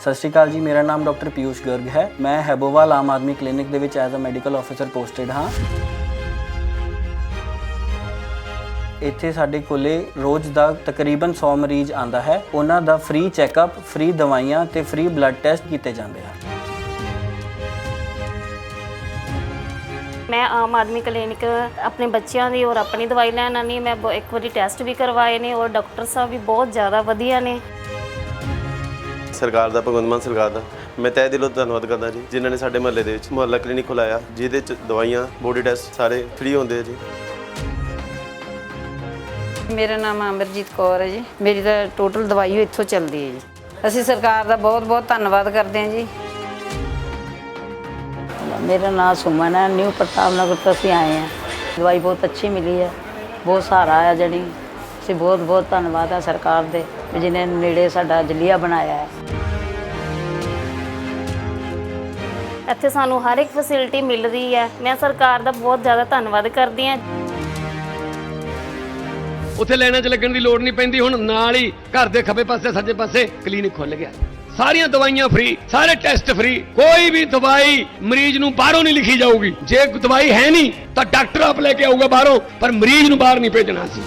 ਸਤਿ ਸ਼੍ਰੀ ਅਕਾਲ ਜੀ, ਮੇਰਾ ਨਾਮ ਡਾਕਟਰ ਪਿਊਸ਼ ਗਰਗ ਹੈ। ਮੈਂ ਹੈਬੋਵਾਲ ਆਮ ਆਦਮੀ ਕਲੀਨਿਕ ਦੇ ਵਿੱਚ as a medical officer posted ਹਾਂ। ਇੱਥੇ ਸਾਡੇ ਕੋਲੇ ਰੋਜ਼ ਦਾ ਤਕਰੀਬਨ 100 ਮਰੀਜ਼ ਆਂਦਾ ਹੈ। ਉਹਨਾਂ ਦਾ ਫ੍ਰੀ ਚੈੱਕਅਪ ਫ੍ਰੀ ਦਵਾਈਆਂ ਤੇ ਫ੍ਰੀ ਬਲੱਡ ਟੈਸਟ ਕੀਤੇ ਜਾਂਦੇ ਹਨ ਮੈਂ ਆਮ ਆਦਮੀ ਕਲੀਨਿਕ ਆਪਣੇ ਬੱਚਿਆਂ ਦੀ ਔਰ ਆਪਣੀ ਦਵਾਈ ਲੈਣ ਆਉਂਦੀ ਮੈਂ ਇੱਕ ਵਾਰੀ ਟੈਸਟ ਵੀ ਕਰਵਾਏ ਨੇ ਔਰ ਡਾਕਟਰ ਸਾਹਿਬ ਵੀ ਬਹੁਤ ਜ਼ਿਆਦਾ ਵਧੀਆ ਨੇ। ਸਰਕਾਰ ਦਾ ਭਗਵੰਤ ਮਾਨ ਸਰਕਾਰ ਦਾ। ਮੈਂ ਤਹਿ ਦਿਲੋਂ ਧੰਨਵਾਦ ਕਰਦਾ ਜੀ ਜਿਨ੍ਹਾਂ ਨੇ ਸਾਡੇ ਮਹੱਲੇ ਦੇ ਵਿੱਚ ਮੁਹੱਲਾ ਕਲੀਨਿਕ ਖੁਲਾਇਆ ਜਿਹਦੇ ਚ ਦਵਾਈਆਂ ਬੋਡੀ ਟੈਸਟ ਸਾਰੇ ਫ੍ਰੀ ਹੁੰਦੇ ਆ ਜੀ। ਮੇਰਾ ਨਾਮ ਅਮਰਜੀਤ ਕੌਰ ਹੈ ਜੀ। ਮੇਰੀ ਤਾਂ ਟੋਟਲ ਦਵਾਈ ਇੱਥੋਂ ਚੱਲਦੀ ਹੈ ਜੀ। ਅਸੀਂ ਸਰਕਾਰ ਦਾ ਬਹੁਤ ਬਹੁਤ ਧੰਨਵਾਦ ਕਰਦੇ ਹਾਂ ਜੀ। ਮੇਰਾ ਨਾਮ ਸੁਮਨ ਹੈ ਨਿਊ ਪ੍ਰਤਾਪ ਨਗਰ ਤੋਂ ਅਸੀਂ ਆਏ ਹਾਂ। ਦਵਾਈ ਬਹੁਤ ਅੱਛੀ ਮਿਲੀ ਹੈ। ਬਹੁਤ ਸਹਾਰਾ ਆਇਆ ਜਣੀ। ਅਸੀਂ ਬਹੁਤ ਬਹੁਤ ਧੰਨਵਾਦ ਹੈ ਸਰਕਾਰ ਦੇ ਵੀ ਜਿਹਨੇ ਨੇੜੇ ਸਾਡਾ ਜਲੀਆ ਬਣਾਇਆ ਹੈ। ਇੱਥੇ ਸਾਨੂੰ ਹਰ ਇੱਕ ਫੈਸਿਲਿਟੀ ਮਿਲ ਰਹੀ ਹੈ। ਮੈਂ ਸਰਕਾਰ ਦਾ ਬਹੁਤ ਜ਼ਿਆਦਾ ਧੰਨਵਾਦ ਕਰਦੀ ਹਾਂ। ਉੱਥੇ ਲਾਈਨਾਂ 'ਚ ਲੱਗਣ ਦੀ ਲੋੜ ਨਹੀਂ ਪੈਂਦੀ। ਹੁਣ ਨਾਲ ਹੀ ਘਰ ਦੇ ਖੱਬੇ ਪਾਸੇ ਸੱਜੇ ਪਾਸੇ ਕਲੀਨਿਕ ਖੁੱਲ ਗਿਆ। ਸਾਰੀਆਂ ਦਵਾਈਆਂ ਫ੍ਰੀ ਸਾਰੇ ਟੈਸਟ ਫ੍ਰੀ ਕੋਈ ਵੀ ਦਵਾਈ ਮਰੀਜ਼ ਨੂੰ ਬਾਹਰੋਂ ਨਹੀਂ ਲਿਖੀ ਜਾਊਗੀ। ਜੇ ਦਵਾਈ ਹੈ ਨਹੀਂ ਤਾਂ ਡਾਕਟਰ ਆਪ ਲੈ ਕੇ ਆਊਗਾ ਬਾਹਰੋਂ ਪਰ ਮਰੀਜ਼ ਨੂੰ ਬਾਹਰ ਨਹੀਂ ਭੇਜਣਾ ਸੀ